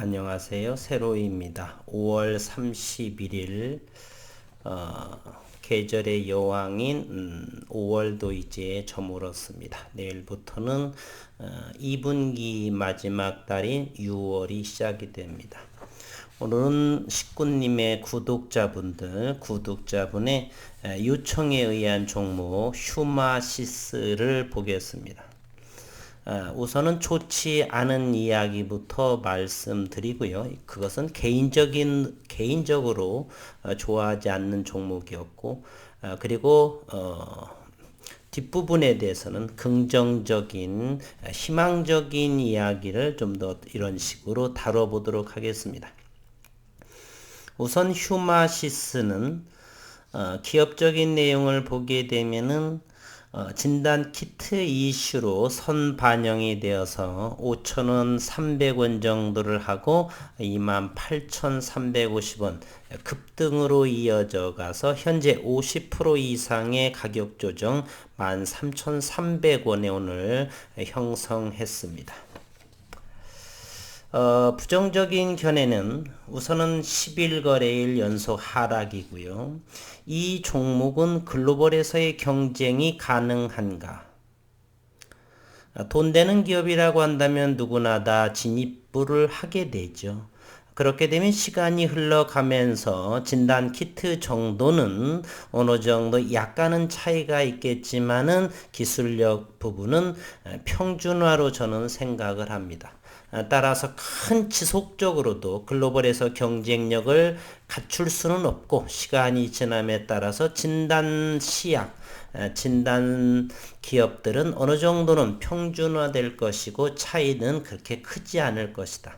안녕하세요. 세로이입니다. 5월 31일 어, 계절의 여왕인 음, 5월도 이제 저물었습니다. 내일부터는 어, 2분기 마지막 달인 6월이 시작이 됩니다. 오늘은 식구님의 구독자분들, 구독자분의 요청에 의한 종목 휴마시스를 보겠습니다. 아, 우선은 좋지 않은 이야기부터 말씀드리고요. 그것은 개인적인 개인적으로 어, 좋아하지 않는 종목이었고, 아, 그리고 어, 뒷부분에 대해서는 긍정적인 희망적인 이야기를 좀 더 이런 식으로 다뤄보도록 하겠습니다. 우선 휴마시스는 어, 기업적인 내용을 보게 되면은 어, 진단 키트 이슈로 선 반영이 되어서 5천원 300원 정도를 하고 28,350원 급등으로 이어져 가서 현재 50% 이상의 가격 조정 13,300원에 오늘 형성했습니다. 어, 부정적인 견해는 우선은 10일 거래일 연속 하락이고요. 이 종목은 글로벌에서의 경쟁이 가능한가? 아, 돈 되는 기업이라고 한다면 누구나 다 진입부를 하게 되죠. 그렇게 되면 시간이 흘러가면서 진단 키트 정도는 어느 정도 약간은 차이가 있겠지만은 기술력 부분은 평준화로 저는 생각을 합니다. 아, 따라서 큰 지속적으로도 글로벌에서 경쟁력을 갖출 수는 없고 시간이 지남에 따라서 진단 시약, 아, 진단 기업들은 어느 정도는 평준화될 것이고 차이는 그렇게 크지 않을 것이다.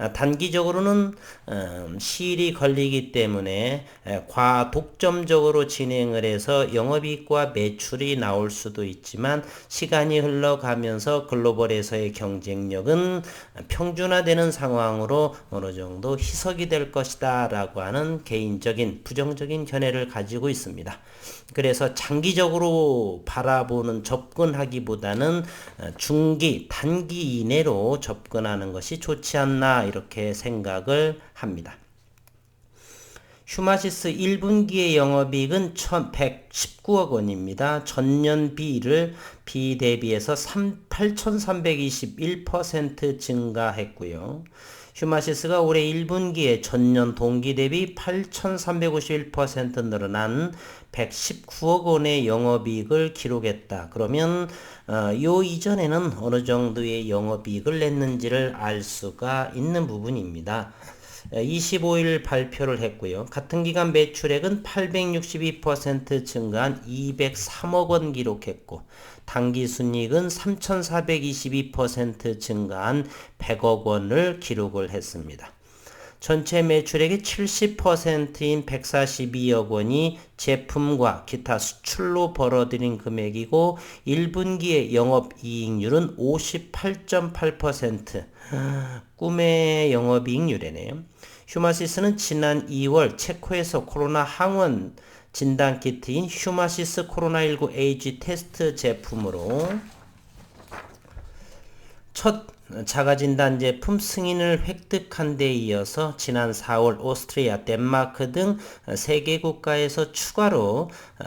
아, 단기적으로는 음, 시일이 걸리기 때문에 과독점적으로 진행을 해서 영업이익과 매출이 나올 수도 있지만 시간이 흘러가면서 글로벌에서의 경쟁력은 평준화되는 상황으로 어느 정도 희석이 될 것이다 라고 하는 개인적인 부정적인 견해를 가지고 있습니다. 그래서 장기적으로 바라보는 접근하기보다는 어, 중기, 단기 이내로 접근하는 것이 좋지 않나 이렇게 생각을 합니다. 휴마시스 1분기의 영업이익은 1119억 원입니다. 전년 비를 비 대비해서 8,321% 증가했고요. 휴마시스가 올해 1분기에 전년 동기 대비 8,351% 늘어난 119억 원의 영업이익을 기록했다. 그러면 어, 요 이전에는 어느 정도의 영업이익을 냈는지를 알 수가 있는 부분입니다. 25일 발표를 했고요. 같은 기간 매출액은 862% 증가한 203억 원 기록했고 당기 순이익은 3422% 증가한 100억 원을 기록을 했습니다. 전체 매출액의 70%인 142억 원이 제품과 기타 수출로 벌어들인 금액이고 1분기의 영업이익률은 58.8% 꿈의 영업이익률이네요. 휴마시스는 지난 2월 체코에서 코로나 항원 진단 키트인 휴마시스 코로나19 에이지 테스트 제품으로 첫 자가진단 제품 승인을 획득한 데 이어서 지난 4월 오스트리아, 덴마크 등 세계 국가에서 추가로 어,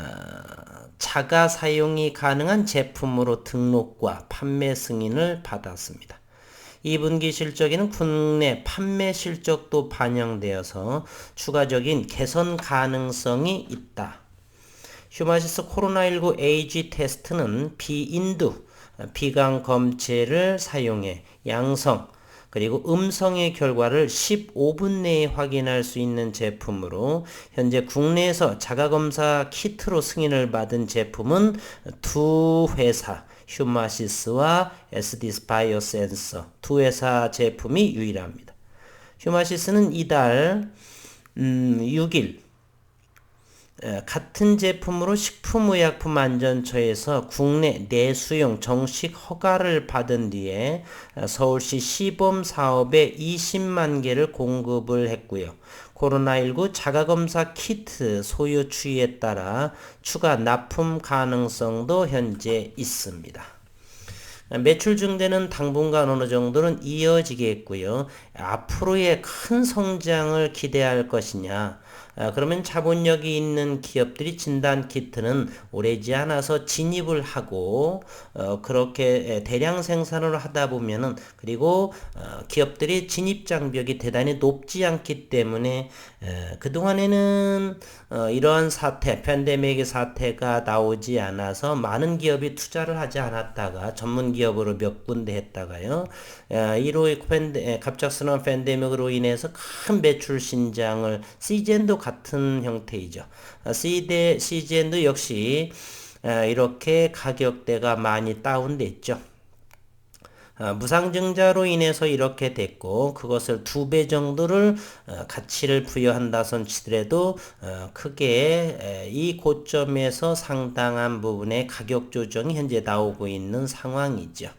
자가 사용이 가능한 제품으로 등록과 판매 승인을 받았습니다. 2분기 실적에는 국내 판매 실적도 반영되어서 추가적인 개선 가능성이 있다. 휴마시스 코로나19 에이지 테스트는 비인두 비강 검체를 사용해 양성 그리고 음성의 결과를 15분 내에 확인할 수 있는 제품으로 현재 국내에서 자가검사 키트로 승인을 받은 제품은 두 회사 휴마시스와 SDS 바이오 센서 두 회사 제품이 유일합니다. 휴마시스는 이달 음, 6일 에, 같은 제품으로 식품의약품안전처에서 국내 내수용 정식 허가를 받은 뒤에 어, 서울시 시범 사업에 20만 개를 공급을 했고요. 코로나19 자가검사 키트 소요 추이에 따라 추가 납품 가능성도 현재 있습니다. 매출 증대는 당분간 어느 정도는 이어지겠고요. 앞으로의 큰 성장을 기대할 것이냐. 아, 그러면 자본력이 있는 기업들이 진단 키트는 오래지 않아서 진입을 하고 어, 그렇게 대량 생산을 하다 보면은 그리고 어, 기업들이 진입 장벽이 대단히 높지 않기 때문에 에, 그동안에는 어, 이러한 사태, 팬데믹의 사태가 나오지 않아서 많은 기업이 투자를 하지 않았다가 전문 기업으로 몇 군데 했다가요. 에, 이로 팬데, 갑작스러운 팬데믹으로 인해서 큰 매출 신장을 시 젠도 같은 형태이죠. 시데, 시젠도 역시 이렇게 가격대가 많이 다운됐죠. 무상증자로 인해서 이렇게 됐고 그것을 두 배 정도를 가치를 부여한다 손치더라도 크게 이 고점에서 상당한 부분의 가격 조정이 현재 나오고 있는 상황이죠.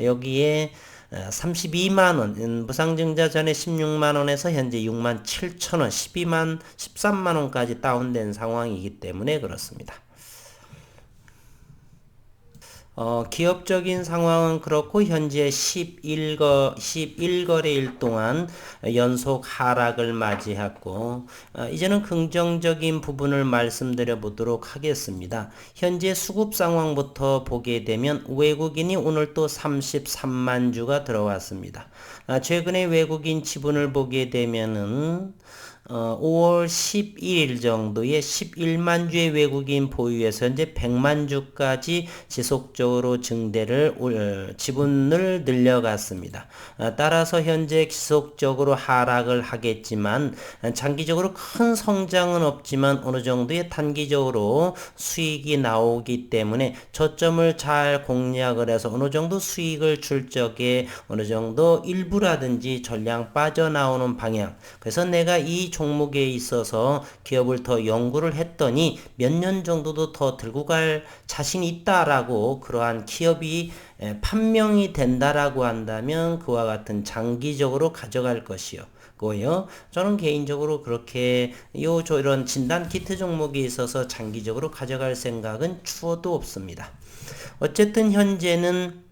여기에 32만원, 무상증자 전에 16만원에서 현재 6만 7천원, 12만, 13만원까지 다운된 상황이기 때문에 그렇습니다. 어, 기업적인 상황은 그렇고 현재 11거 11거래일 동안 연속 하락을 맞이했고 어, 이제는 긍정적인 부분을 말씀드려 보도록 하겠습니다. 현재 수급 상황부터 보게 되면 외국인이 오늘 또 33만 주가 들어왔습니다. 아, 최근에 외국인 지분을 보게 되면은 어, 5월 11일 정도에 11만 주의 외국인 보유에서 현재 100만 주까지 지속적으로 증대를 어, 지분을 늘려갔습니다. 어, 따라서 현재 지속적으로 하락을 하겠지만 장기적으로 큰 성장은 없지만 어느 정도의 단기적으로 수익이 나오기 때문에 저점을 잘 공략을 해서 어느 정도 수익을 줄 적에 어느 정도 일부라든지 전량 빠져나오는 방향. 그래서 내가 이 종목에 있어서 기업을 더 연구를 했더니 몇 년 정도도 더 들고 갈 자신이 있다라고 그러한 기업이 판명이 된다라고 한다면 그와 같은 장기적으로 가져갈 것이요. 고요. 저는 개인적으로 그렇게 요 이런 진단 키트 종목에 있어서 장기적으로 가져갈 생각은 추워도 없습니다. 어쨌든 현재는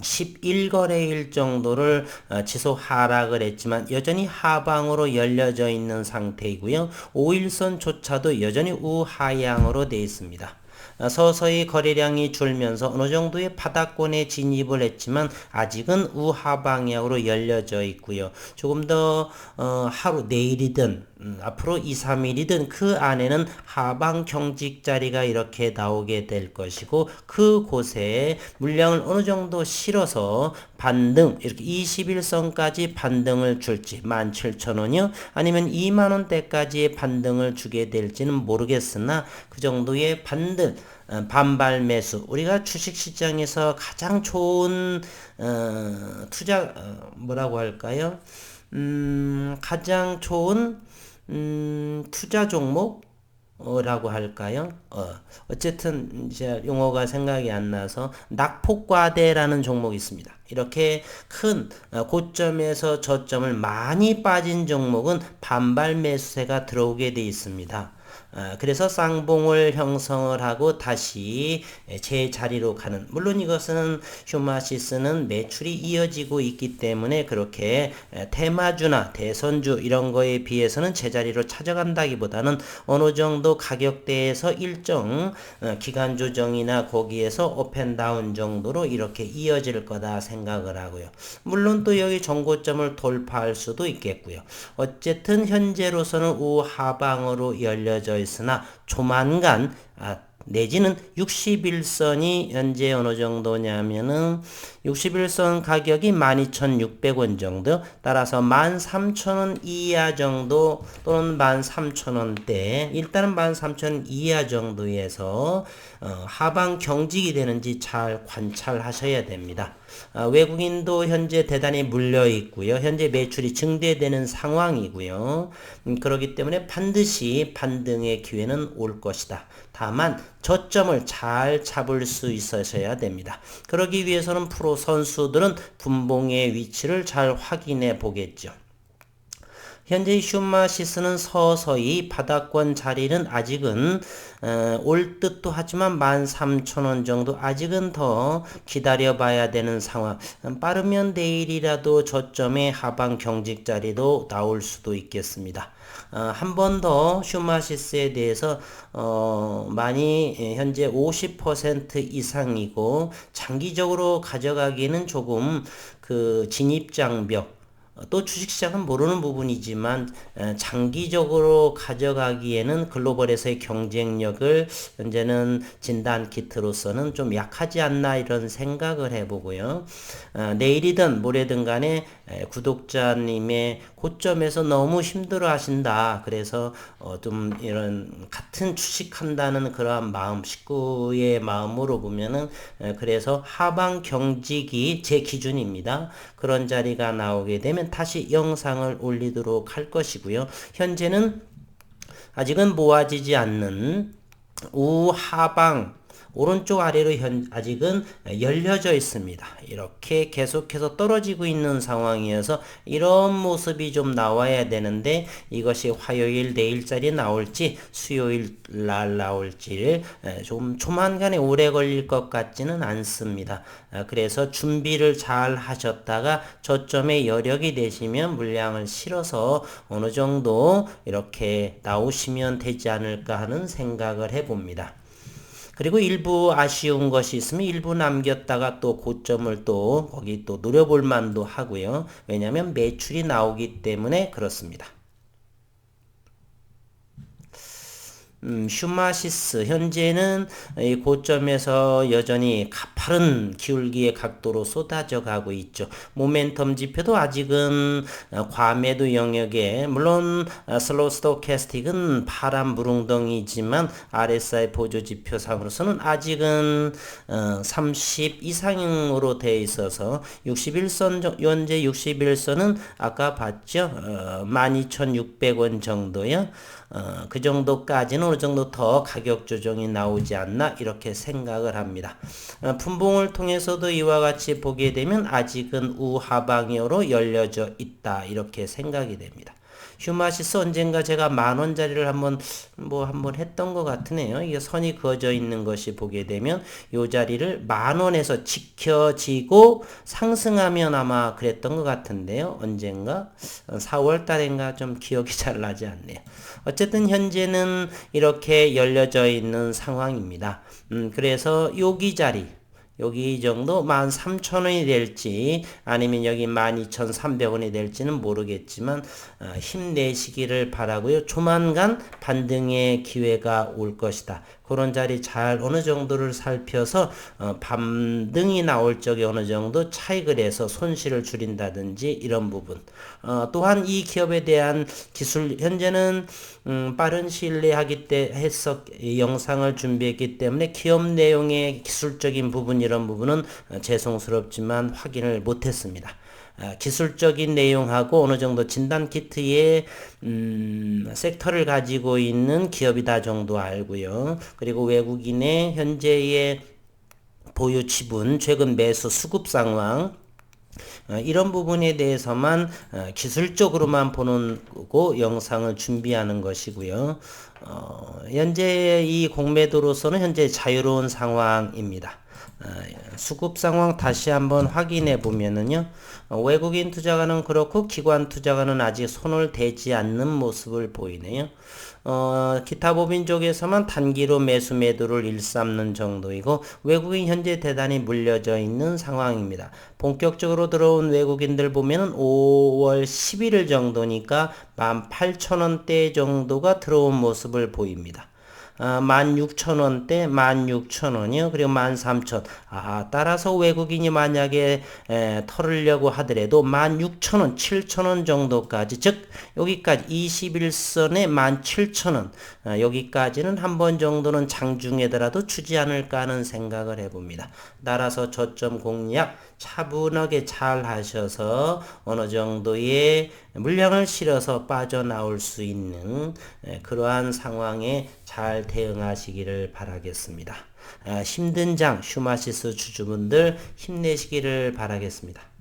11거래일 정도를 어, 지속 하락을 했지만 여전히 하방으로 열려져 있는 상태이고요. 5일선조차도 여전히 우하향으로 되어 있습니다. 어, 서서히 거래량이 줄면서 어느 정도의 바닥권에 진입을 했지만 아직은 우하 방향으로 열려져 있고요. 조금 더 어, 하루 내일이든 음, 앞으로 2, 3일이든 그 안에는 하방 경직 자리가 이렇게 나오게 될 것이고 그 곳에 물량을 어느 정도 실어서 반등 이렇게 21선까지 반등을 줄지 17,000원이요 아니면 2만원대까지의 반등을 주게 될지는 모르겠으나 그 정도의 반등 어, 반발 매수 우리가 주식시장에서 가장 좋은 어, 투자 어, 뭐라고 할까요? 음, 가장 좋은 음, 투자 종목 라고 할까요? 어, 어쨌든 이제 용어가 생각이 안 나서 낙폭과대라는 종목이 있습니다. 이렇게 큰 어, 고점에서 저점을 많이 빠진 종목은 반발 매수세가 들어오게 돼 있습니다. 아, 그래서 쌍봉을 형성을 하고 다시 제 자리로 가는 물론 이것은 휴마시스는 매출이 이어지고 있기 때문에 그렇게 테마주나 대선주 이런 거에 비해서는 제자리로 찾아간다기보다는 어느 정도 가격대에서 일정 어, 기간 조정이나 거기에서 업앤다운 정도로 이렇게 이어질 거다 생각을 하고요. 물론 또 여기 정고점을 돌파할 수도 있겠고요. 어쨌든 현재로서는 우하방으로 열려 져 있으나 조만간 아, 내지는 61선이 현재 어느 정도냐면은 61선 가격이 12,600원 정도 따라서 13,000원 이하 정도 또는 13,000원대 일단은 13,000원 이하 정도에서 어, 하방 경직이 되는지 잘 관찰하셔야 됩니다. 아, 외국인도 현재 대단히 물려 있고요. 현재 매출이 증대되는 상황이고요. 음, 그렇기 때문에 반드시 반등의 기회는 올 것이다. 다만 저점을 잘 잡을 수 있어야 됩니다. 그러기 위해서는 프로 선수들은 분봉의 위치를 잘 확인해 보겠죠. 현재 슈마시스는 서서히 바닥권 자리는 아직은 어, 올 듯도 하지만 13,000원 정도 아직은 더 기다려 봐야 되는 상황. 빠르면 내일이라도 저점의 하방 경직 자리도 나올 수도 있겠습니다. 어, 한번 더 슈마시스에 대해서 어, 많이 예, 현재 50% 이상이고 장기적으로 가져가기는 조금 그 진입장벽 또 주식시장은 모르는 부분이지만 장기적으로 가져가기에는 글로벌에서의 경쟁력을 현재는 진단 키트로서는 좀 약하지 않나 이런 생각을 해보고요. 어, 내일이든 모레든 간에 구독자님의 고점에서 너무 힘들어 하신다. 그래서 어좀 이런 같은 주식한다는 그러한 마음, 식구의 마음으로 보면은 그래서 하방 경직이 제 기준입니다. 그런 자리가 나오게 되면 다시 영상을 올리도록 할 것이고요. 현재는 아직은 모아지지 않는 우하방 오른쪽 아래로 현, 아직은 열려져 있습니다. 이렇게 계속해서 떨어지고 있는 상황이어서 이런 모습이 좀 나와야 되는데 이것이 화요일 내일짜리 나올지 수요일 날 나올지 좀 조만간에 오래 걸릴 것 같지는 않습니다. 아, 그래서 준비를 잘 하셨다가 저점에 여력이 되시면 물량을 실어서 어느 정도 이렇게 나오시면 되지 않을까 하는 생각을 해봅니다. 그리고 일부 아쉬운 것이 있으면 일부 남겼다가 또 고점을 또 거기 또 노려볼 만도 하고요. 왜냐하면 매출이 나오기 때문에 그렇습니다. 음, 슈마시스 현재는 이 고점에서 여전히 가파른 기울기의 각도로 쏟아져 가고 있죠. 모멘텀 지표도 아직은 어, 과매도 영역에 물론 어, 슬로우 스토캐스틱은 파란 무릉덩이지만 RSI 보조 지표상으로서는 아직은 30 어, 이상으로 되어 있어서 61선 현재 61선은 아까 봤죠. 12,600원 정도요. 어, 그 정도까지는 어느 정도 더 가격 조정이 나오지 않나 이렇게 생각을 합니다. 어, 분봉을 통해서도 이와 같이 보게 되면 아직은 우하방으로 열려져 있다 이렇게 생각이 됩니다. 휴마시스 언젠가 제가 만 원짜리를 한번 뭐 한번 했던 것 같으네요. 이게 선이 그어져 있는 것이 보게 되면 요 자리를 만 원에서 지켜지고 상승하면 아마 그랬던 것 같은데요. 언젠가 4월 달인가 좀 기억이 잘 나지 않네요. 어쨌든 현재는 이렇게 열려져 있는 상황입니다. 음, 그래서 여기 자리 여기 이 정도 13,000원이 될지 아니면 여기 12,300원이 될지는 모르겠지만 어, 힘내시기를 바라고요. 조만간 반등의 기회가 올 것이다. 그런 자리 잘 어느 정도를 살펴서 어, 반등이 나올 적에 어느 정도 차익을 해서 손실을 줄인다든지 이런 부분. 어, 또한 이 기업에 대한 기술 현재는 음, 빠른 시일 내에 하기 때 했었 영상을 준비했기 때문에 기업 내용의 기술적인 부분 이런 부분은 어, 죄송스럽지만 확인을 못했습니다. 아, 기술적인 내용하고 어느 정도 진단 키트의 음, 섹터를 가지고 있는 기업이다 정도 알고요. 그리고 외국인의 현재의 보유 지분, 최근 매수 수급 상황, 어, 이런 부분에 대해서만 어, 기술적으로만 보는 거고 영상을 준비하는 것이고요. 어, 현재 이 공매도로서는 현재 자유로운 상황입니다. 어, 수급 상황 다시 한번 확인해 보면은요. 어, 외국인 투자가는 그렇고 기관 투자가는 아직 손을 대지 않는 모습을 보이네요. 어, 기타 법인 쪽에서만 단기로 매수 매도를 일삼는 정도이고 외국인 현재 대단히 물려져 있는 상황입니다. 본격적으로 들어온 외국인들 보면은 5월 11일 정도니까 18,000원대 정도가 들어온 모습을 보입니다. 어, 16,000원대 16,000원이요. 그리고 13,000. 아, 따라서 외국인이 만약에 에, 털으려고 하더라도 16,000원, 7,000원 정도까지 즉 여기까지 21선에 17,000원 어, 여기까지는 한 번 정도는 장중에더라도 주지 않을까 하는 생각을 해봅니다. 따라서 저점 공략 차분하게 잘 하셔서 어느 정도의 물량을 실어서 빠져나올 수 있는 에, 그러한 상황에 잘 대응하시기를 바라겠습니다. 아, 힘든 장 슈마시스 주주분들 힘내시기를 바라겠습니다.